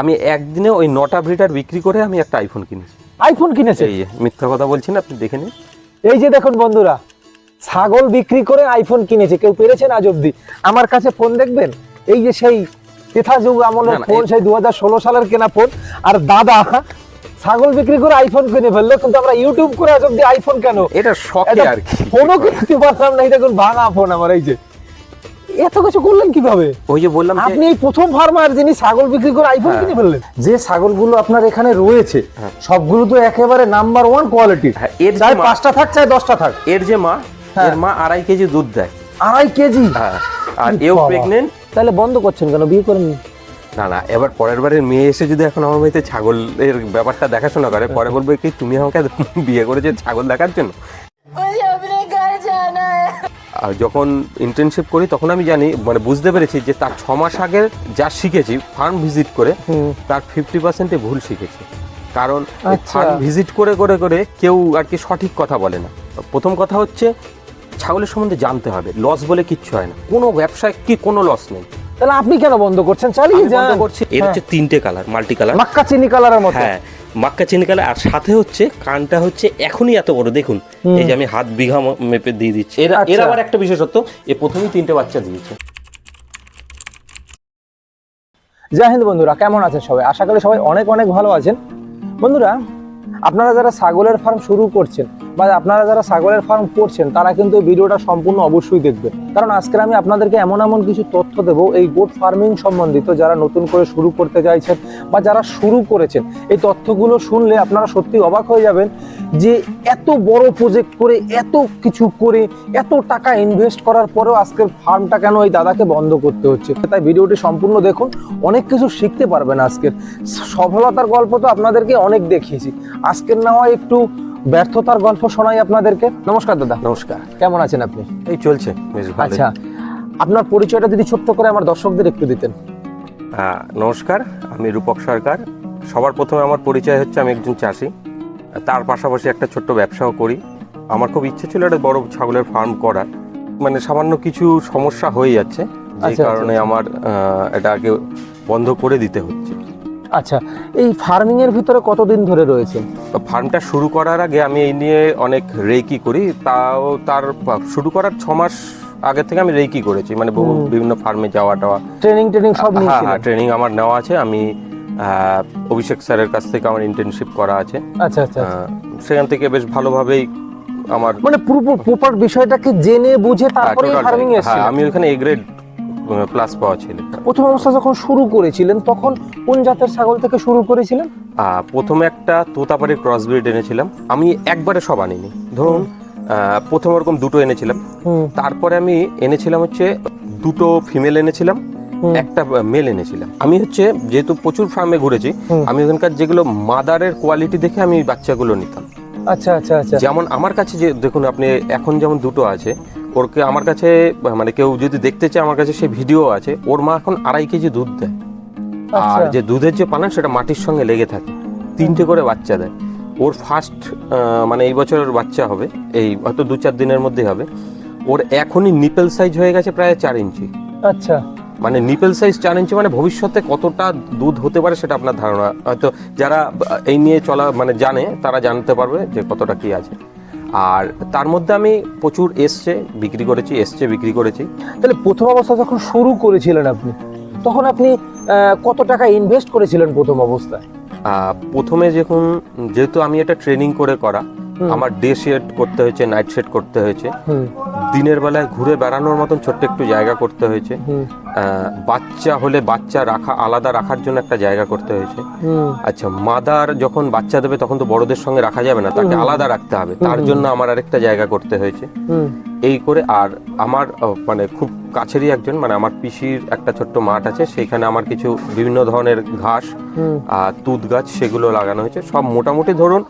আমি একদিনে ওই নটা ব্রিডার বিক্রি করে আমি একটা আইফোন কিনেছি। আইফোন কিনেছে? এই মিথ্যা কথা বলছি না আপনি দেখে নিন। এই যে দেখুন বন্ধুরা ছাগল বিক্রি করে আইফোন কিনেছে। কেউ পেরেছেন আজ অব্দি আমার কাছে ফোন দেখবেন? এই যে সেই তেথা যুগ আমলের ফোন সেই দু হাজার ষোলো সালের কেনা ফোন আর দাদা ছাগল বিক্রি করে আইফোন কিনে ফেলল কিন্তু আমরা ইউটিউব করে আজ অব্দি আইফোন কেন? এটা শখে আর কি। ফোনও কিনতে পারলাম না। এই দেখুন ভাঙা ফোন আমার এই যে। এত কিছু করলেন কীভাবে? ওই যে বললাম আপনি এই প্রথম ফার্মার যিনি ছাগল বিক্রি করে আইফোন হ্যাঁ। কিনে ফেললেন। যে ছাগলগুলো আপনার এখানে রয়েছে হ্যাঁ। সবগুলো তো একেবারে নাম্বার ওয়ান কোয়ালিটির হ্যাঁ, এর চাই পাঁচটা থাক চাই দশটা থাক। এর যে মা হ্যাঁ। এর মা আড়াই কেজি দুধ দেয়। আড়াই কেজি? আর এও প্রেগনেন্ট তাহলে বন্ধ করছেন কেন? বিয়ে করেন না না এবার পরের বারের মেয়ে এসে যদি এখন আমার বাড়িতে ছাগলের ব্যাপারটা দেখাশোনা করে পরে বলবে কি তুমি আমাকে বিয়ে করেছে ছাগল দেখার জন্য? আর যখন ইন্টার্নশিপ করি তখন আমি জানি মানে বুঝতে পেরেছি যে তার ছ মাস আগে যা শিখেছি ফার্ম ভিজিট করে তার ফিফটি পার্সেন্টে ভুল শিখেছি। কারণ আচ্ছা। ফার্ম ভিজিট করে করে করে কেউ আর কি সঠিক কথা বলে না। প্রথম কথা হচ্ছে ছাগলের সম্বন্ধে জানতে হবে। লস বলে কিচ্ছু হয় না। কোনো ব্যবসায় কি কোনো লস নেই। তাহলে আপনি কেন বন্ধ করছেন? চালিয়ে যান। করছি। এর হচ্ছে তিনটে কালার মাল্টি কালার মাক্কা চিনি কালারের মতো। হ্যাঁ মাক্কা চিনি কালার আর সাথে হচ্ছে কানটা হচ্ছে এখনই এত বড়। দেখুন এই যে আমি হাত বিঘা মেপে দিয়ে দিচ্ছি। এর এর আচ্ছা। আবার একটা বিশেষত্ব এ প্রথমেই তিনটে বাচ্চা দিয়েছে। জয় হিন্দ বন্ধুরা কেমন আছেন সবাই? আশা করি সবাই অনেক অনেক ভালো আছেন। বন্ধুরা আপনারা যারা ছাগলের ফার্ম শুরু করছেন বা আপনারা যারা ছাগলের ফার্ম করছেন, তারা কিন্তু এই ভিডিওটা সম্পূর্ণ অবশ্যই দেখবেন। কারণ আজকের আমি আপনাদেরকে এমন এমন কিছু তথ্য দেবো এই গোট ফার্মিং সম্বন্ধিত, যারা নতুন করে শুরু করতে চাইছেন বা যারা শুরু করেছেন, এই তথ্যগুলো শুনলে আপনারা সত্যি অবাক হয়ে যাবেন যে এত বড় প্রজেক্ট করে, এত কিছু করে, এত টাকা ইনভেস্ট করার পরেও আজকের ফার্মটা কেন এই দাদাকে বন্ধ করতে হচ্ছে? তাই ভিডিওটি সম্পূর্ণ দেখুন, অনেক কিছু শিখতে পারবেন আজকের। সফলতার গল্প তো আপনাদেরকে অনেক দেখিয়েছি। আজকের না হয় একটু ব্যর্থতার গল্প শোনাই আপনাদেরকে। নমস্কার দাদা। নমস্কার। কেমন আছেন আপনি? এই চলছে বেশ ভালো আচ্ছা আপনার পরিচয়টা যদি ছোট্ট করে আমার দর্শকদের একটু দিতেন। নমস্কার আমি রূপক সরকার। সবার প্রথমে আমার পরিচয় হচ্ছে আমি একজন চাষি। তার পাশাপাশি একটা ছোট্ট ব্যবসাও করি। আমার খুব ইচ্ছে ছিল একটা বড় ছাগলের ফার্ম করার। মানে সামান্য কিছু সমস্যা হয়ে যাচ্ছে যে আচ্ছা, কারণে আচ্ছা। আমার এটাকে বন্ধ করে দিতে হচ্ছে। আচ্ছা এই ফার্মিং এর ভিতরে কতদিন ধরে রয়েছে? তো ফার্মটা শুরু করার আগে আমি এই নিয়ে অনেক রেকি করি। তাও তার শুরু করার ছ মাস আগে থেকে আমি রেকি করেছি। মানে বহু বিভিন্ন ফার্মে যাওয়া টাওয়া। ট্রেনিং ট্রেনিং সব হ্যাঁ হ্যাঁ ট্রেনিং আমার নেওয়া আছে। আমি অভিষেক স্যারের কাছ থেকে আমার ইন্টার্নশিপ করা আছে। আচ্ছা আচ্ছা। সেখান থেকে বেশ ভালোভাবেই আমার মানে পুরো প্রপার বিষয়টাকে জেনে বুঝে হ্যাঁ, তারপরে ফার্মিং টাই। এসেছিল? হ্যাঁ আমি ওখানে এ গ্রেড প্লাস পাওয়া ছিল। প্রথম অবস্থা যখন শুরু করেছিলেন তখন কোন জাতের ছাগল থেকে শুরু করেছিলেন? প্রথমে একটা তোতাপাড়ি ক্রস ব্রিড এনেছিলাম। আমি একবারে সব আনিনি। ধরুন প্রথম ওরকম দুটো এনেছিলাম। তারপরে আমি এনেছিলাম হচ্ছে দুটো ফিমেল এনেছিলাম একটা মেল এনেছিলাম। আমি হচ্ছে যেহেতু প্রচুর ফার্মে ঘুরেছি আমি ওখানকার যেগুলো মাদারের কোয়ালিটি দেখে আমি বাচ্চাগুলো নিতাম। আচ্ছা আচ্ছা আচ্ছা। যেমন আমার কাছে যে দেখুন আপনি এখন যেমন দুটো আছে ওরকে আমার কাছে মানে কেউ যদি দেখতে চায় আমার কাছে সেই ভিডিও আছে ওর মা এখন আড়াই কেজি দুধ দেয়। আর আচ্ছা। যে দুধের যে পানা সেটা মাটির সঙ্গে লেগে থাকে। তিনটে করে বাচ্চা দেয়। ওর ফার্স্ট মানে এই বছরের বাচ্চা হবে এই হয়তো দু চার দিনের মধ্যে হবে। ওর এখনই নিপেল সাইজ হয়ে গেছে প্রায় চার ইঞ্চি। আচ্ছা। মানে নিপেল সাইজ চার ইঞ্চি মানে ভবিষ্যতে কতটা দুধ হতে পারে সেটা আপনার ধারণা। হয়তো যারা এই নিয়ে চলা মানে জানে তারা জানতে পারবে যে কতটা কি আছে। আর তার মধ্যে আমি প্রচুর এসছে বিক্রি করেছি এসছে বিক্রি করেছি তাহলে প্রথম অবস্থা যখন শুরু করেছিলেন আপনি তখন আপনি কত টাকা ইনভেস্ট করেছিলেন প্রথম অবস্থায় আহ, প্রথমে যখন যেহেতু আমি এটা ট্রেনিং করে করা। আমার ডে শেড করতে হয়েছে নাইট শেড করতে হয়েছে। দিনের বেলায় ঘুরে বেড়ানোর মতন ছোট্ট একটু জায়গা করতে হয়েছে। বাচ্চা হলে বাচ্চা রাখা আলাদা রাখার জন্য একটা জায়গা করতে হয়েছে। আচ্ছা মাদার যখন বাচ্চা দেবে তখন তো বড়দের সঙ্গে রাখা যাবে না তাকে আলাদা রাখতে হবে। তার জন্য আমার আরেকটা জায়গা করতে হয়েছে। এই করে আর আমার মানে খুব কাছেরই একজন মানে আমার পিসির একটা ছোট্ট মাঠ আছে সেইখানে আমার কিছু বিভিন্ন ধরনের ঘাস আর তুত গাছ সেগুলো লাগানো হয়েছে। সব মোটামুটি ধরুন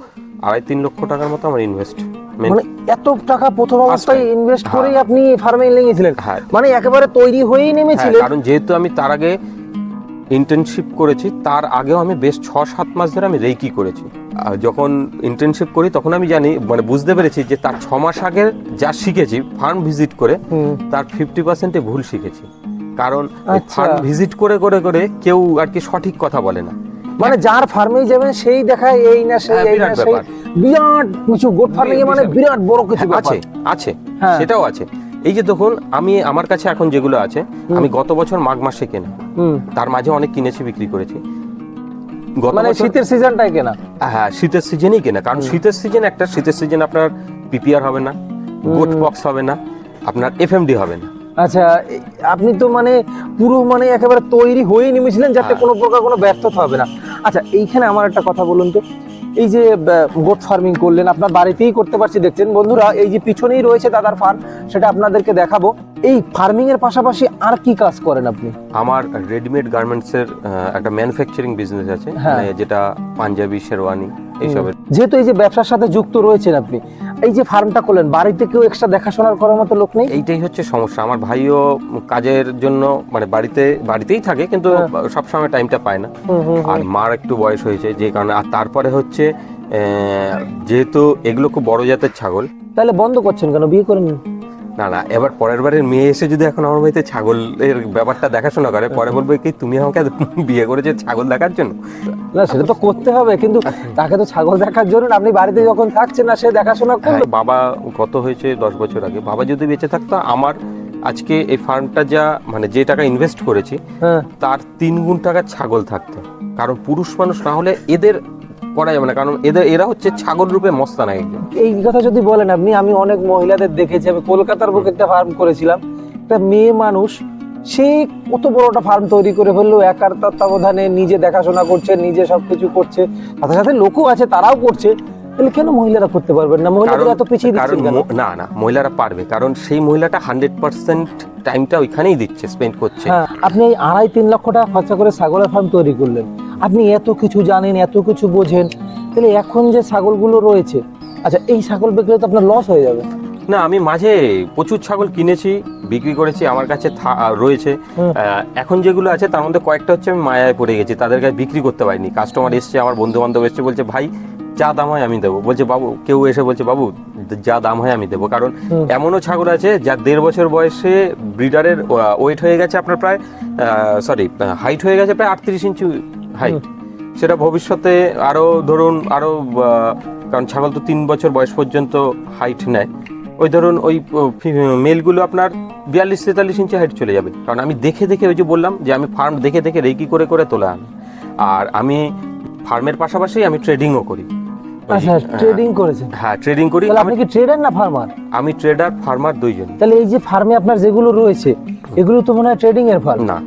আড়াই তিন লক্ষ টাকার মতো আমার ইনভেস্ট মানে এত টাকা প্রথম অবস্থায় ইনভেস্ট হ্যাঁ। করেই আপনি ফার্মে লেগেছিলেন। হ্যাঁ। মানে একেবারে তৈরি হয়েই নেমেছিলেন। কারণ যেহেতু আমি তার আগে ইন্টার্নশিপ করেছি তার আগেও আমি বেশ ছ সাত মাস ধরে আমি রেকি করেছি। যখন ইন্টার্নশিপ করি তখন আমি জানি মানে বুঝতে পেরেছি যে তার ছ মাস আগে যা শিখেছি ফার্ম ভিজিট করে তার ফিফটি পার্সেন্টে ভুল শিখেছি। কারণ আচ্ছা। ফার্ম ভিজিট করে করে করে কেউ আর কি সঠিক কথা বলে না। মানে যার ফার্মেই যাবেন সেই দেখায় এই না সেই হ্যাঁ, এই না সেই। বিরাট কিছু গোট ফার্মিং মানে বিরাট বড় কিছু আছে আছে হ্যাঁ। সেটাও আছে। এই যে দেখুন আমি আমার কাছে এখন যেগুলো আছে আমি গত বছর মাঘ মাসে কেনা। তার মাঝে অনেক কিনেছি বিক্রি করেছি। মানে শীতের সিজনটাই কেনা? হ্যাঁ শীতের সিজনেই কেনা। কারণ শীতের সিজন একটা শীতের সিজন আপনার পিপিআর হবে না গোট বক্স হবে না আপনার এফএমডি হবে না। আচ্ছা আপনি তো মানে পুরো মানে একেবারে তৈরি হয়েই নেমেছিলেন যাতে হ্যাঁ। কোনো প্রকার কোনো ব্যর্থতা হবে না। আচ্ছা এইখানে আমার একটা কথা বলুন তো। এই যে গোট ফার্মিং করলেন আপনার বাড়িতেই করতে পারছি দেখছেন বন্ধুরা এই যে পিছনেই রয়েছে দাদার ফার্ম সেটা আপনাদেরকে দেখাবো। এই ফার্মিং এর পাশাপাশি আর কি কাজ করেন আপনি? আমার রেডিমেড গার্মেন্টসের একটা ম্যানুফ্যাকচারিং বিজনেস আছে হ্যাঁ। মানে যেটা পাঞ্জাবি শেরওয়ানি এইসবের। যেহেতু এই যে ব্যবসার সাথে যুক্ত রয়েছেন আপনি এই যে ফার্মটা করলেন বাড়িতে কেউ এক্সট্রা দেখাশোনার করার মতো লোক নেই? এইটাই হচ্ছে সমস্যা। আমার ভাইও কাজের জন্য মানে বাড়িতে বাড়িতেই থাকে কিন্তু হ্যাঁ। সবসময় টাইমটা পায় না। আর মার একটু বয়স হয়েছে যে কারণে আর তারপরে হচ্ছে যেহেতু এগুলো খুব বড় জাতের ছাগল। তাহলে বন্ধ করছেন কেন? বিয়ে করেন না না এবার পরের বারের মেয়ে এসে যদি এখন আমার বাড়িতে ছাগলের ব্যাপারটা দেখাশোনা করে পরে বলবে কি তুমি আমাকে বিয়ে করেছ ছাগল দেখার জন্য? না সেটা তো করতে হবে কিন্তু তাকে তো ছাগল দেখার জন্য আপনি বাড়িতে যখন থাকছেন না সে দেখাশোনা হ্যাঁ, বাবা গত হয়েছে দশ বছর আগে। বাবা যদি বেঁচে থাকতো আমার আজকে এই ফার্মটা যা মানে যে টাকা ইনভেস্ট করেছি হ্যাঁ। তার তিন গুণ টাকার ছাগল থাকতো। কারণ পুরুষ মানুষ না হলে এদের করা যাবে না। কারণ এদের এরা হচ্ছে ছাগল রূপে মস্তানা একজন। এই কথা যদি বলেন আপনি আমি অনেক মহিলাদের দেখেছি আমি কলকাতার বুকে একটা ফার্ম করেছিলাম। একটা মেয়ে মানুষ সে কত বড় একটা ফার্ম তৈরি করে ফেলল একার তত্ত্বাবধানে নিজে দেখাশোনা করছে নিজে সবকিছু করছে সাথে সাথে লোকও আছে তারাও করছে। তাহলে কেন মহিলারা করতে পারবেন না? মহিলাদের এত পিছিয়ে দিচ্ছেন কেন? না না মহিলারা পারবে। কারণ সেই মহিলাটা হান্ড্রেড পার্সেন্ট টাইমটা ওইখানেই দিচ্ছে স্পেন্ড করছে। হ্যাঁ আপনি আড়াই তিন লক্ষ টাকা খরচা করে ছাগলের ফার্ম তৈরি করলেন। আপনি এত কিছু জানেন এত কিছু বোঝেন তাহলে এখন যে ছাগলগুলো রয়েছে আচ্ছা এই ছাগল বিক্রি তো আপনার লস হয়ে যাবে। না আমি মাঝে প্রচুর ছাগল কিনেছি বিক্রি করেছি আমার কাছে রয়েছে। এখন যেগুলো আছে তার মধ্যে কয়েকটা হচ্ছে আমি মায়ায় পড়ে গেছি তাদের কাছে বিক্রি করতে পারিনি। কাস্টমার এসছে আমার বন্ধু বান্ধব এসছে বলছে ভাই যা দাম হয় আমি দেবো। বলছে বাবু কেউ এসে বলছে বাবু যা দাম হয় আমি দেবো। কারণ এমনও ছাগল আছে যার দেড় বছর বয়সে ব্রিডারের ওয়েট হয়ে গেছে আপনার প্রায় সরি হাইট হয়ে গেছে প্রায় আটত্রিশ ইঞ্চি হাইট সেটা ভবিষ্যতে আরও ধরুন আরও কারণ ছাগল তো তিন বছর বয়স পর্যন্ত হাইট নেয়। ওই ধরুন ওই মেলগুলো আপনার বিয়াল্লিশ তেতাল্লিশ ইঞ্চি হাইট চলে যাবে। কারণ আমি দেখে দেখে ওই যে বললাম যে আমি ফার্ম দেখে দেখে রেকি করে করে তোলা। আনি আর আমি ফার্মের পাশাপাশি আমি ট্রেডিংও করি। আচ্ছা হ্যাঁ, ট্রেডিং করেছেন। হ্যাঁ ট্রেডিং করি। তাহলে আমি আপনি কি ট্রেডার না ফার্মার আমি ট্রেডার ফার্মার দুইজন। তাহলে এই যে ফার্মে আপনার যেগুলো রয়েছে এগুলো তো মনে হয় ট্রেডিং এর ফার্ম না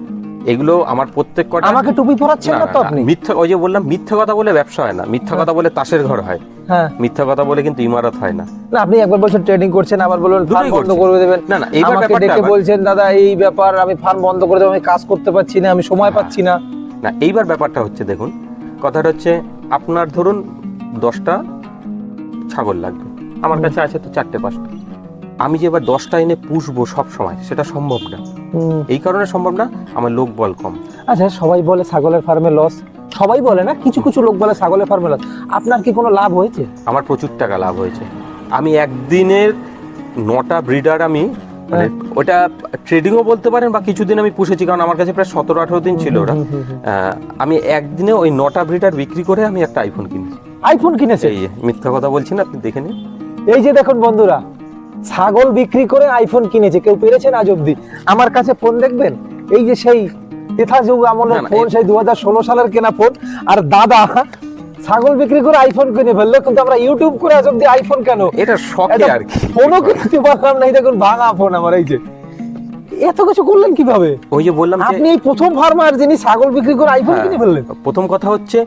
এগুলো আমার প্রত্যেক কটা আমাকে টুপি পরাচ্ছেন না, তো আপনি? মিথ্যা ওই যে বললাম মিথ্যা কথা বলে ব্যবসা হয় না। মিথ্যা কথা বলে তাসের ঘর হয়। হ্যাঁ। মিথ্যা কথা বলে কিন্তু ইমারত হয় না। না আপনি একবার বলছেন ট্রেডিং করছেন আবার বলবেন ফার্ম বন্ধ করে দেবেন। না না এইবার ব্যাপারটা ডেকে বলছেন দাদা এই ব্যাপার আমি ফার্ম বন্ধ করে দেবো আমি কাজ করতে পারছি না আমি সময় পাচ্ছি না। না এইবার ব্যাপারটা হচ্ছে দেখুন কথাটা হচ্ছে আপনার ধরুন দশটা ছাগল লাগবে। আমার কাছে আছে তো চারটে পাঁচটা। আমি যে এবার দশটা এনে পুষবো সব সময় সেটা সম্ভব না। এই কারণে সম্ভব না আমার লোক বল কম। আচ্ছা সবাই বলে ছাগলের ফার্মে লস সবাই বলে না কিছু কিছু লোক বলে ছাগলের ফার্মে লস আপনার কি কোনো লাভ হয়েছে? আমার প্রচুর টাকা লাভ হয়েছে। আমি একদিনের নটা ব্রিডার আমি মানে ওটা ট্রেডিংও বলতে পারেন বা কিছুদিন আমি পুষেছি কারণ আমার কাছে প্রায় সতেরো আঠেরো দিন ছিল ওরা আমি একদিনে ওই নটা ব্রিডার বিক্রি করে আমি একটা আইফোন কিনেছি। আইফোন কিনেছে। এই মিথ্যা কথা বলছি না আপনি দেখে নিন। এই যে দেখুন বন্ধুরা ছাগল বিক্রি করে আইফোন কিনেছে কেউ পেরেছেন আজ অব্দি আমার কাছে ফোন দেখবেন? এই যে সেই তেথা যুগ আমলের ফোন সেই দু হাজার ষোলো সালের কেনা ফোন আর দাদা ছাগল বিক্রি করে আইফোন কিনে ফেলল কিন্তু আমরা ইউটিউব করে আজ অব্দি আইফোন কেন? এটা শখে আর কি। ফোনও কিনতে পারলাম না দেখুন ভাঙা ফোন আমার এই যে। এত কিছু করলেন কীভাবে? ওই যে বললাম আপনি এই প্রথম ফার্মার যিনি ছাগল বিক্রি করে আইফোন হ্যাঁ, কিনে ফেললেন। প্রথম কথা হচ্ছে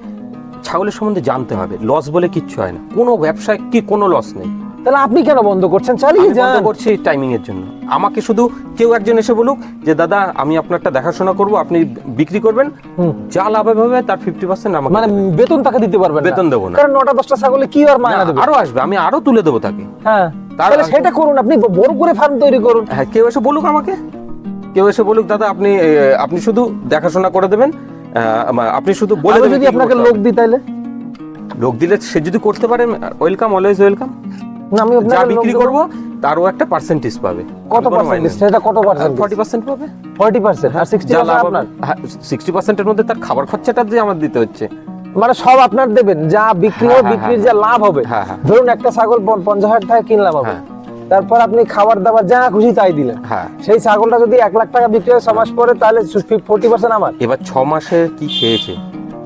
ছাগলের সম্বন্ধে জানতে হবে। লস বলে কিচ্ছু হয় না। কোনো ব্যবসায় কি কোনো লস নেই। তাহলে আপনি কেন বন্ধ করছেন? চালিয়ে যান। করছি টাইমিং এর জন্য। আমাকে শুধু কেউ একজন এসে বলুক যে দাদা আমি আপনারটা দেখাশোনা করব আপনি বিক্রি করবেন। যা লাভ হবে তার ফিফটি পার্সেন্ট আমাকে মানে বেতন টাকা দিতে পারবেন না। বেতন দেবো না। কারণ নটা দশটা ছাগলে কি আর মায়না দেবে? আরও আসবে আমি আরও তুলে দেবো তাকে। হ্যাঁ। তাহলে সেটা করুন আপনি বড় করে ফার্ম তৈরি করুন। হ্যাঁ কেউ এসে বলুক আমাকে। কেউ এসে বলুক দাদা আপনি আপনি শুধু দেখাশোনা করে দেবেন আপনি শুধু বলে আমি যদি আপনাকে লোক। দিই তাইলে? লোক দিলে সে যদি করতে পারে ওয়েলকাম অলওয়েজ ওয়েলকাম না আমি যা বিক্রি করব তারও একটা পার্সেন্টেজ পাবে। কত পার্সেন্ট সেটা কত পার্সেন্ট ফর্টি পার্সেন্ট পাবে। ফর্টি পার্সেন্ট আর সিক্সটি যা লাভ আপনার? সিক্সটি পার্সেন্টের মধ্যে তার খাবার খরচাটা যে আমার দিতে হচ্ছে। মানে সব আপনার দেবেন। যা বিক্রি হ্যাঁ, হবে হ্যাঁ, বিক্রির হ্যাঁ। যা লাভ হবে। হ্যাঁ, হ্যাঁ। ধরুন একটা ছাগল পন- পঞ্চাশ হাজার টাকা কিনলাম হবে হ্যাঁ। তারপর আপনি খাবার দাবার যা খুশি তাই দিলেন। হ্যাঁ। সেই ছাগলটা যদি এক লাখ টাকা বিক্রি হয় ছ মাস পরে তাহলে ফোর্টি পার্সেন্ট আমার। এবার ছ মাসে কি খেয়েছে?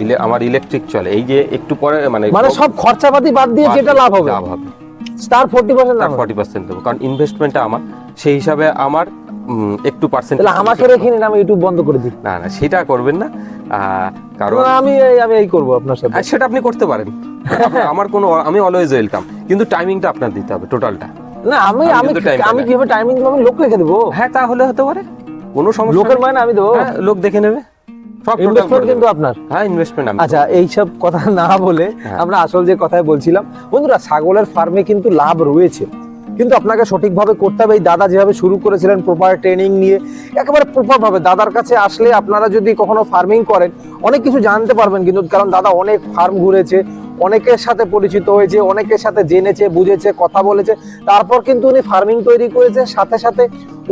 ইলে- আমার ইলেকট্রিক চলে। এই যে একটু পরে মানে মানে সব খরচাপাতি বাদ দিয়ে যেটা লাভ হবে। লাভ হবে। তার ফোর্টি পার্সেন্ট লাভ। ফর্টি পার্সেন্ট দেবো। কারণ ইনভেস্টমেন্টটা আমার। সেই হিসাবে আমার একটু পার্সেন্ট তাহলে আমাকে রেখে নিন আমি ইউটিউব বন্ধ করে দিই। না না সেটা করবেন না। কারণ আমি আমি এই করব আপনার সাথে। সেটা আপনি করতে পারেন। আমার কোনো আমি অলওয়েজ ওয়েলকাম কিন্তু টাইমিংটা আপনার দিতে হবে টোটালটা না আমি আমি আমি। কীভাবে টাইমিং আমি লোক রেখে দেবো। হ্যাঁ তাহলে হতে পারে। কোনো সমস্যা লোকের। মানে আমি দেবো। হ্যাঁ, লোক দেখে নেবে। ইনভেস্টমেন্ট কিন্তু আপনার। হ্যাঁ ইনভেস্টমেন্ট আচ্ছা এইসব কথা না বলে হ্যাঁ। আমরা আসল যে কথায় বলছিলাম বন্ধুরা ছাগলের ফার্মে কিন্তু লাভ রয়েছে। কিন্তু আপনাকে সঠিকভাবে করতে হবে। এই দাদা যেভাবে শুরু করেছিলেন প্রপার ট্রেনিং নিয়ে একেবারে প্রপার ভাবে দাদার কাছে আসলে আপনারা যদি কখনো ফার্মিং করেন অনেক কিছু জানতে পারবেন কিন্তু কারণ দাদা অনেক ফার্ম ঘুরেছে অনেকের সাথে পরিচিত হয়েছে, অনেকের সাথে জেনেছে, বুঝেছে, কথা বলেছে। তারপর কিন্তু উনি ফার্মিং তৈরি করেছে, সাথে সাথে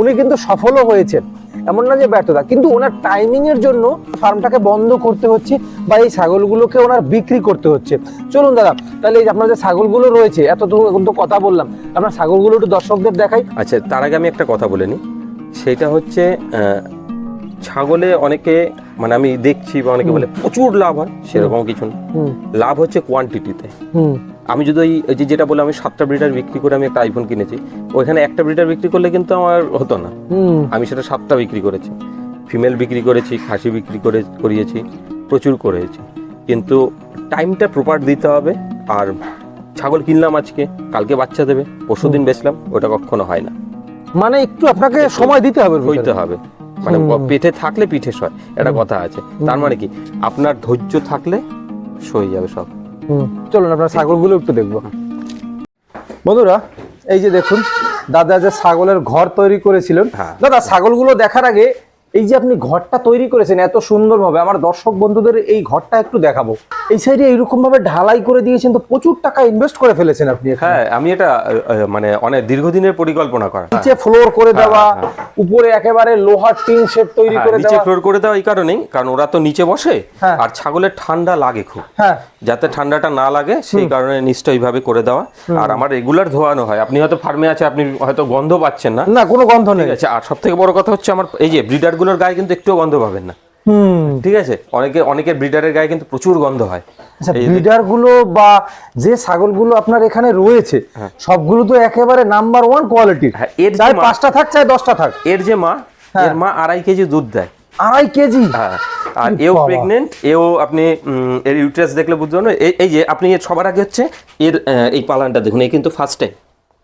উনি কিন্তু সফলও হয়েছেন। এমন না যে ব্যর্থতা, কিন্তু ওনার টাইমিং এর জন্য ফার্মটাকে বন্ধ করতে হচ্ছে বা এই ছাগলগুলোকে ওনার বিক্রি করতে হচ্ছে। চলুন দাদা, তাহলে এই আপনার যে ছাগলগুলো রয়েছে এত তো এখন তো কথা বললাম, আপনার ছাগলগুলো একটু দর্শকদের দেখাই। আচ্ছা তার আগে আমি একটা কথা বলে নিই। সেটা হচ্ছে ছাগলে অনেকে মানে আমি দেখছি বা অনেকে বলে প্রচুর লাভ হয় সেরকম কিছু না। লাভ হচ্ছে কোয়ান্টিটিতে আমি যদি ওই যে যেটা বলে আমি সাতটা ব্রিডার বিক্রি করে আমি একটা আইফোন কিনেছি ওইখানে একটা ব্রিডার বিক্রি করলে কিন্তু আমার হতো না। আমি সেটা সাতটা বিক্রি করেছি। ফিমেল বিক্রি করেছি খাসি বিক্রি করে করিয়েছি প্রচুর করেছি। কিন্তু টাইমটা প্রপার দিতে হবে। আর ছাগল কিনলাম আজকে কালকে বাচ্চা দেবে পরশু দিন বেচলাম ওটা কখনো হয় না। মানে একটু আপনাকে সময় দিতে হবে হইতে হবে। মানে পেটে থাকলে পিঠে সয় একটা কথা আছে। তার মানে কি? আপনার ধৈর্য থাকলে সয়ে যাবে সব। চলুন আপনার ছাগলগুলো একটু দেখব। বন্ধুরা এই যে দেখুন দাদা যে ছাগলের ঘর তৈরি করেছিলেন। হ্যাঁ। দাদা ছাগলগুলো দেখার আগে এই যে আপনি ঘরটা তৈরি করেছেন এত সুন্দরভাবে আমার দর্শক বন্ধুদের এই ঘরটা একটু দেখাবো। এই সাইডে এইরকম ভাবে ঢালাই করে দিয়েছেন তো প্রচুর টাকা ইনভেস্ট করে ফেলেছেন আপনি হ্যাঁ আমি এটা মানে অনেক দীর্ঘদিনের পরিকল্পনা করা। নিচে ফ্লোর করে দেওয়া হ্যাঁ, উপরে একেবারে লোহার টিন শেড তৈরি হ্যাঁ, করে নিচে দেওয়া। ফ্লোর করে দেওয়া এই কারণেই কারণ ওরা তো নিচে বসে হ্যাঁ। আর ছাগলের ঠান্ডা লাগে খুব। হ্যাঁ। যাতে ঠান্ডাটা না লাগে সেই কারণে নিচটা ওইভাবে করে দেওয়া। আর আমার রেগুলার ধোয়ানো হয়। আপনি হয়তো ফার্মে আছে আপনি হয়তো গন্ধ পাচ্ছেন না। না কোনো গন্ধ নেই। আছে আর সব থেকে বড় কথা হচ্ছে আমার এই যে ব্রিডারগুলোর গায়ে কিন্তু একটুও গন্ধ পাবেন না। ঠিক আছে? অনেকে অনেকের ব্রিডারের গায়ে কিন্তু প্রচুর গন্ধ হয়। আচ্ছা ব্রিডারগুলো বা যে ছাগলগুলো আপনার এখানে রয়েছে সবগুলো তো একেবারে নাম্বার ওয়ান কোয়ালিটির। হ্যাঁ, এর চাই পাঁচটা থাক চাই দশটা থাক। এর যে মা হ্যাঁ। এর মা আড়াই কেজি দুধ দেয়। আড়াই কেজি? হ্যাঁ। আর এও প্রেগনেন্ট এও আপনি এর ইউট্রাস দেখলে বুঝতে এই- এই যে আপনি এর সবার আগে হচ্ছে এর এই পালানটা দেখুন এই কিন্তু ফার্স্ট টাইম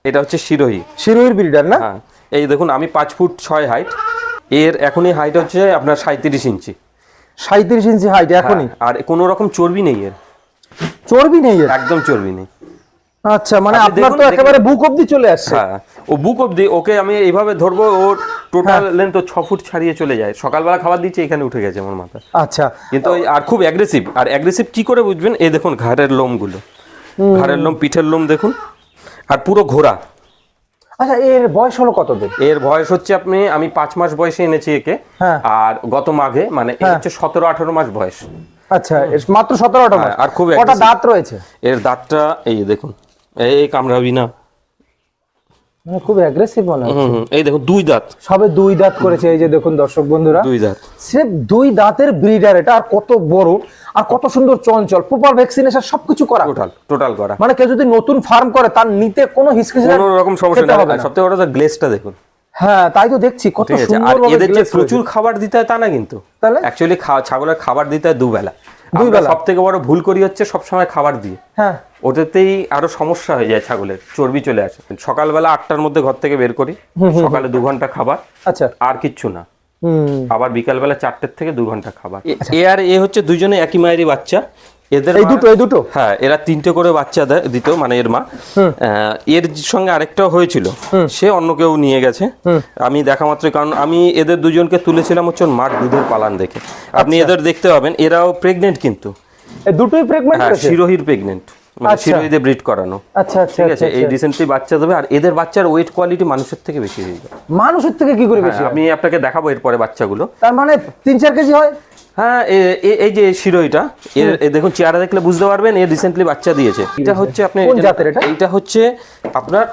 এটা হচ্ছে শিরোহী। শিরোহির ব্রিডার না? হ্যাঁ। এই দেখুন আমি পাঁচ ফুট ছয় হাইট এর এখনই হাইট হচ্ছে আপনার সাঁত্রিশ ইঞ্চি। সাঁত্রিশ ইঞ্চি হাইট এখনই? হ্যাঁ, আর কোনো রকম চর্বি নেই এর। চর্বি নেই এর? একদম চর্বি নেই। আচ্ছা মানে আপনার তো একেবারে বুক অব্দি চলে আসছে। হ্যাঁ ও বুক অব্দি ওকে আমি এইভাবে ধরবো ওর টোটাল হ্যাঁ। লেন্থ ছ ফুট ছাড়িয়ে চলে যায়। সকালবেলা খাবার দিচ্ছে এখানে উঠে গেছে আমার মাথা। আচ্ছা। কিন্তু আর খুব অ্যাগ্রেসিভ আর অ্যাগ্রেসিভ কি করে বুঝবেন? এই দেখুন ঘাড়ের লোমগুলো। ঘাড়ের লোম পিঠের লোম দেখুন আর পুরো ঘোড়া। আচ্ছা এর বয়স হলো কত দিন এর বয়স হচ্ছে আপনি আমি পাঁচ মাস বয়সে এনেছি একে। হ্যাঁ। আর গত মাঘে মানে এর হ্যাঁ। হচ্ছে সতেরো আঠারো মাস বয়স। আচ্ছা মাত্র সতেরো আঠারো হ্যাঁ, আর খুব একটা দাঁত রয়েছে? এর দাঁতটা এই দেখুন এই কামড়াবি না। মানে খুব অ্যাগ্রেসিভ মনে হুম, এই দেখুন দুই দাঁত। সবে দুই দাঁত করেছে এই যে দেখুন দর্শক বন্ধুরা। দুই দাঁত। স্রেফ দুই দাঁতের ব্রিডার এটা আর কত বড় আর কত সুন্দর চঞ্চল। প্রপার ভ্যাকসিনেশন সবকিছু করা। টোটাল টোটাল করা। মানে কেউ যদি নতুন ফার্ম করে তার নিতে কোনো হিসকি কোনো রকম সমস্যা নেই। সবথেকে বড় গ্লেসটা দেখুন। হ্যাঁ তাই তো দেখছি কত সুন্দর এদের যে প্রচুর খাবার দিতে হয় তা না কিন্তু। তাহলে? অ্যাকচুয়ালি ছাগলের খাবার দিতে হয় দুবেলা। দুই বেলা? সব থেকে বড় ভুল করি হচ্ছে সবসময় খাবার দিয়ে। হ্যাঁ। ওটাতেই আরও সমস্যা হয়ে যায় ছাগলের চর্বি চলে আসে। সকালবেলা আটটার মধ্যে ঘর থেকে বের করি সকালে দু ঘণ্টা খাবার আচ্ছা। আর কিচ্ছু না। আবার বিকালবেলা চারটের থেকে দু ঘণ্টা খাবার। এ আর এ হচ্ছে দুজনে একই মায়েরই বাচ্চা। এদের এই দুটো এই দুটো? হ্যাঁ এরা তিনটে করে বাচ্চা দিত মানে এর মা। এর সঙ্গে আরেকটাও হয়েছিল। সে অন্য কেউ নিয়ে গেছে। আমি দেখা মাত্র কারণ আমি এদের দুজনকে তুলেছিলাম হচ্ছে মার দুধের পালান দেখে। আপনি আচ্ছা। এদের দেখতে পাবেন এরাও প্রেগনেন্ট কিন্তু। দুটোই প্রেগনেন্ট হ্যাঁ শিরোহির প্রেগনেন্ট মানে আচ্ছা। ব্রিড করানো। আচ্ছা আচ্ছা ঠিক আছে? এই। রিসেন্টলি বাচ্চা দেবে আর এদের বাচ্চার ওয়েট কোয়ালিটি মানুষের থেকে বেশি হয়ে যায়। মানুষের থেকে কি করে বেশি হ্যাঁ, আমি আপনাকে দেখাবো এরপরে বাচ্চাগুলো। তার মানে তিন চার কেজি হয়? হ্যাঁ এ- এ- এই যে শিরোইটা এর দেখুন চেহারা দেখলে বুঝতে পারবেন এর রিসেন্টলি বাচ্চা দিয়েছে। এটা হচ্ছে আপনি এটা- হচ্ছে আপনার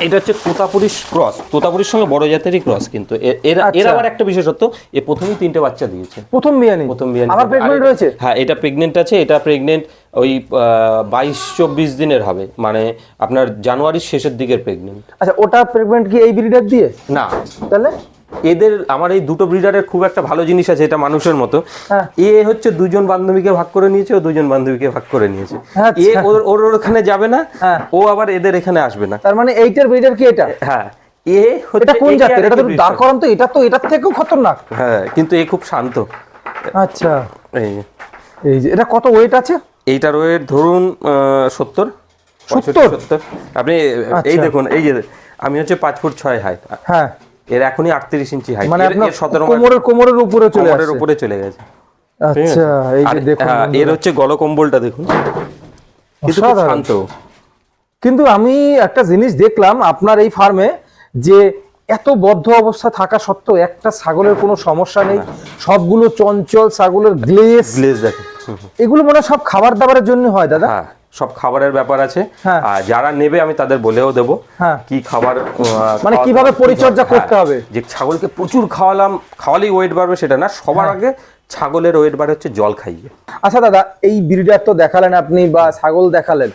এটা হচ্ছে তোতাপুরিশ ক্রস। তোতাপুরির সঙ্গে বড় জাতেরই ক্রস কিন্তু। এ- এর এর আচ্ছা। আবার একটা বিশেষত্ব এ প্রথমেই তিনটে বাচ্চা দিয়েছে। প্রথম বিয়ানি? প্রথম বিয়ানি। আবার প্রেগনেন্ট রয়েছে? হ্যাঁ এটা প্রেগনেন্ট আছে এটা প্রেগনেন্ট ওই বাইশ চব্বিশ দিনের হবে। মানে আপনার জানুয়ারির শেষের দিকের প্রেগনেন্ট আচ্ছা ওটা প্রেগনেন্ট কি এই ব্রিডার দিয়ে? না। তাহলে? এদের আমার এই দুটো ব্রিডারের খুব একটা ভালো জিনিস আছে এটা মানুষের মতো। হ্যাঁ। এ হচ্ছে দুজন বান্ধবীকে ভাগ করে নিয়েছে ও দুজন বান্ধবীকে ভাগ করে নিয়েছে। আচ্ছা। এ ওর ওর ওখানে যাবে না হ্যাঁ। ও আবার এদের এখানে আসবে না। তার মানে এইটার ব্রিডার কি এটা? হ্যাঁ এ এটা কোন জাতের? এটা তো দাঁড় তো এটা তো এটার থেকেও খতরনাক। হ্যাঁ কিন্তু এ খুব শান্ত। আচ্ছা। এই এই যে এটা কত ওয়েট আছে? এইটার ওয়েট ধরুন সত্তর। সত্তর? সত্তর। আপনি এই আচ্ছা। দেখুন এই যে আমি হচ্ছে পাঁচ ফুট ছয় হাইট হ্যাঁ। এর এখনই আটত্রিশ ইঞ্চি হাইট মানে আপনার সতেরো কোমরের কোমরের উপরে চলে কোমরের উপরে চলে গেছে। আচ্ছা এই যে দেখুন হ্যাঁ, এর। হচ্ছে গলকম্বলটা দেখুন। কিন্তু শান্ত। কিন্তু আমি একটা জিনিস দেখলাম আপনার এই ফার্মে যে এত বদ্ধ অবস্থা থাকা সত্ত্বেও একটা ছাগলের কোনো সমস্যা নেই। সবগুলো চঞ্চল ছাগলের গ্লেজ হুম, হুম। এগুলো মনে সব খাবার দাবারের জন্য হয় দাদা। হ্যাঁ সব খাবারের ব্যাপার আছে। হ্যাঁ। আর যারা নেবে আমি তাদের বলেও দেবো হ্যাঁ। কি খাবার মানে কীভাবে পরিচর্যা হ্যাঁ, করতে হবে। যে ছাগলকে প্রচুর খাওয়ালাম খাওয়ালেই ওয়েট বাড়বে সেটা না সবার। আগে ছাগলের ওয়েট বাড়ে হচ্ছে জল খাইয়ে। আচ্ছা দাদা এই ব্রিডার তো দেখালেন আপনি বা ছাগল দেখালেন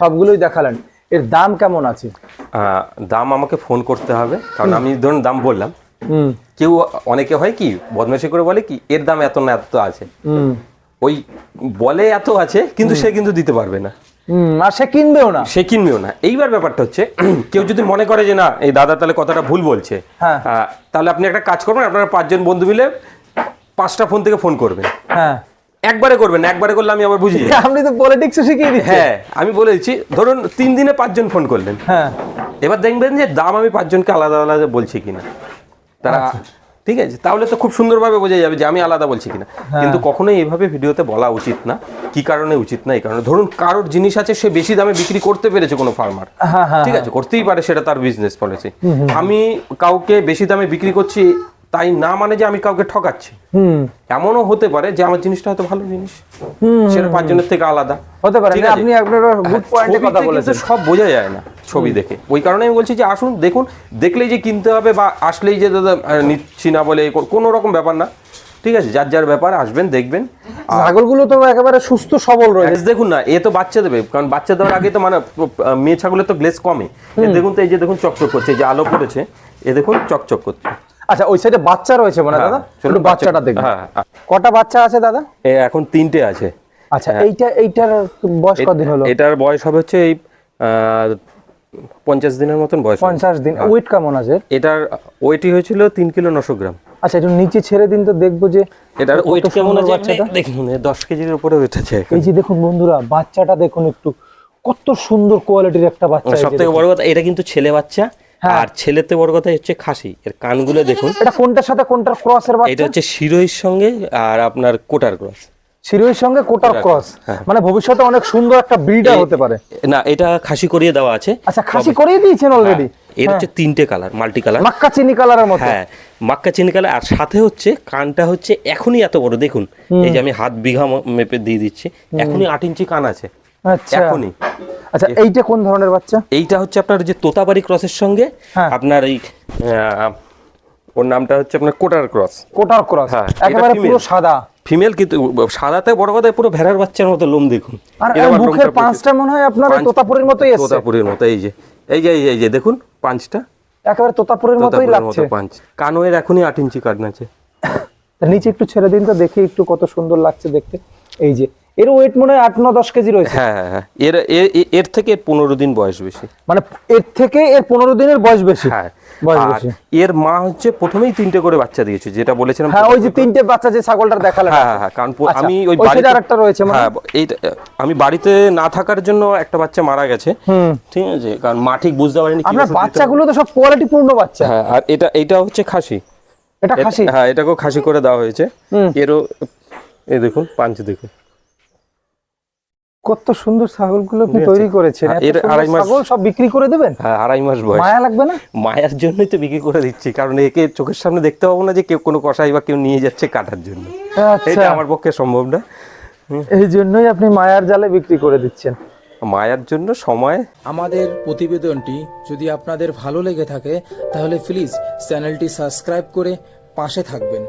সবগুলোই দেখালেন এর দাম কেমন আছে? দাম আমাকে ফোন করতে হবে কারণ আমি ধরুন দাম বললাম। কেউ অনেকে হয় কি বদমাশি করে বলে কি এর দাম এত না এত আছে। ওই বলে এত আছে কিন্তু সে কিন্তু দিতে পারবে না। আর সে কিনবেও না। সে কিনবেও না। এইবার ব্যাপারটা হচ্ছে কেউ যদি মনে করে যে না এই দাদা তাহলে কথাটা ভুল বলছে হ্যাঁ। তাহলে আপনি একটা কাজ করবেন আপনারা পাঁচজন বন্ধু মিলে পাঁচটা ফোন থেকে ফোন করবেন। হ্যাঁ। একবারে করবেন একবারে করলে আমি আবার বুঝি আপনি তো পলিটিক্স শিখিয়ে দিচ্ছেন। হ্যাঁ আমি বলেছি ধরুন তিন দিনে পাঁচজন ফোন করলেন। হ্যাঁ। এবার দেখবেন যে দাম আমি পাঁচজনকে আলাদা আলাদা বলছি কিনা। তারা আচ্ছা। ঠিক আছে? তাহলে তো খুব সুন্দরভাবে বোঝা যাবে যে আমি আলাদা বলছি কিনা। হ্যাঁ। কিন্তু কখনোই এইভাবে ভিডিওতে বলা উচিত না। কি কারণে উচিত না এই কারণে। ধরুন কারোর জিনিস আছে সে বেশি দামে বিক্রি করতে পেরেছে কোনো ফার্মার হ্যাঁ হ্যাঁ ঠিক আছে? করতেই পারে সেটা তার বিজনেস পলিসি আমি কাউকে বেশি দামে বিক্রি করছি তাই না মানে যে আমি কাউকে ঠকাচ্ছি। এমনও হতে পারে যে আমার জিনিসটা হয়তো ভালো জিনিস। সেটা পাঁচজনের থেকে আলাদা। হতে পারে? আপনি আপনার গুড পয়েন্টে কথা বলেছেন। সব বোঝা যায় না ছবি দেখে। ওই কারণে আমি বলছি যে আসুন দেখুন দেখলেই যে কিনতে হবে বা আসলেই যে দাদা নিচ্ছি না বলে কোনো রকম ব্যাপার না। ঠিক আছে? যার যার ব্যাপার আসবেন দেখবেন। ছাগলগুলো তো একেবারে সুস্থ সবল রয়েছে। দেখুন না এ তো বাচ্চা দেবে। কারণ বাচ্চা দেওয়ার আগে তো মানে মেয়ে ছাগলের তো গ্লেজ কমে। দেখুন তো এই যে দেখুন চকচক করছে এই যে আলো পড়েছে এ দেখুন চকচক করছে। আচ্ছা ওই সাইডে বাচ্চা রয়েছে মানে দাদা? একটু বাচ্চাটা দেখুন হ্যাঁ, হ্যাঁ। কটা বাচ্চা আছে দাদা? এখন তিনটে আছে। আচ্ছা এইটা এইটার বয়স কদিন হলো? এটার বয়স হবে হচ্ছে এই পঞ্চাশ দিনের মতন বয়স। পঞ্চাশ দিন। ওয়েট কেমন আছে? এটার ওয়েটই হয়েছিল তিন কিলো নশো গ্রাম। আচ্ছা একটু নিচে ছেড়ে দিন তো দেখব যে এটার ওয়েট কেমন আছে। দেখুন দশ কেজির উপরে ওয়েট আছে। এই যে দেখুন বন্ধুরা বাচ্চাটা দেখুন একটু কত সুন্দর কোয়ালিটির একটা বাচ্চা এই সব থেকে বড় কথা এটা কিন্তু ছেলে বাচ্চা। আর ছেলেতে বড় কথা হচ্ছে খাসি। এর কানগুলো দেখুন। এটা কোনটার সাথে কোনটার ক্রসের এটা বাচ্চা? হচ্ছে শিরোহির সঙ্গে আর আপনার কোটার ক্রস শিরোহির সঙ্গে কোটার ক্রস হ্যাঁ। মানে ভবিষ্যতে অনেক সুন্দর একটা ব্রিডার হতে পারে। না এটা খাসি করিয়ে দেওয়া আছে। আচ্ছা খাসি করিয়ে দিয়েছেন অলরেডি এর হচ্ছে তিনটে কালার মাল্টি কালার মাক্কা চিনি কালারের মতো হ্যাঁ মাক্কা চিনি কালার আর সাথে হচ্ছে কানটা হচ্ছে এখনই এত বড়। দেখুন এই যে আমি হাত বিঘা মেপে দিয়ে দিচ্ছি। এখনই আট ইঞ্চি কান আছে। এখনই। আচ্ছা এইটা কোন ধরনের বাচ্চা? এইটা হচ্ছে আপনার যে তোতাবাড়ি ক্রসের সঙ্গে হ্যাঁ। আপনার এই ওর নামটা হচ্ছে আপনার কোটার ক্রস। কোটার ক্রস। হ্যাঁ, একেবারে পুরো সাদা। ফিমেল কিন্তু সাদাতে বড় কথা পুরো ভেড়ার বাচ্চার মতো লোম দেখুন। আর মুখের পাঁচটা মনে হয় আপনার তোতাপুরের মতোই এসছে। তোতাপুরের মতো এই যে এই যে এই যে- দেখুন পাঁচটা। একেবারে তোতাপুরের মতোই লাগছে। পাঁচ। কানোয়ের এখনই আট ইঞ্চি কান আছে নিচে একটু ছেড়ে দিন তো দেখি একটু কত সুন্দর লাগছে দেখতে। এই যে এর ওয়েট মনে হয় আট ন দশ কেজি রয়েছে। হ্যাঁ হ্যাঁ হ্যাঁ। এর এর- থেকে পনেরো দিন বয়স বেশি। মানে এর থেকে এর পনেরো দিনের বয়স বেশি? হ্যাঁ। এর মা হচ্ছে প্রথমেই তিনটে করে বাচ্চা দিয়েছে যেটা বলেছিলাম হ্যাঁ ওই যে তিনটে বাচ্চা যে ছাগলটা দেখালেন হ্যাঁ হ্যাঁ, হ্যাঁ কারণ আচ্ছা, আমি ওই বাড়িতে আরেকটা রয়েছে মানে? হ্যাঁ এইটা আমি বাড়িতে না থাকার জন্য একটা বাচ্চা মারা গেছে। হুম। ঠিক আছে কারণ মা ঠিক বুঝতে পারেনি আপনার হবে। বাচ্চাগুলো তো সব কোয়ালিটি পূর্ণ বাচ্চা। হ্যাঁ আর এটা এটা হচ্ছে খাসি। এটা খাসি? হ্যাঁ এটাকেও খাসি করে দেওয়া হয়েছে। এরও এই দেখুন পাঞ্চ দেখুন। কত সুন্দর ছাগলগুলো আপনি তৈরি করেছেন। হ্যাঁ, এর আড়াই মাস- ছাগল সব বিক্রি করে দেবেন? হ্যাঁ আড়াই মাস বয়স। মায়া লাগবে না? মায়ার জন্যই তো বিক্রি করে দিচ্ছি কারণ একে চোখের সামনে দেখতে পাবো না যে কেউ কোনো কষাই বা কেউ নিয়ে যাচ্ছে কাটার জন্য। আচ্ছা। এটা আমার পক্ষে সম্ভব না। এই জন্যই আপনি মায়ার জালে বিক্রি করে দিচ্ছেন। মায়ার জন্য সময়। আমাদের প্রতিবেদনটি যদি আপনাদের ভালো লেগে থাকে তাহলে প্লিজ চ্যানেলটি সাবস্ক্রাইব করে পাশে থাকবেন।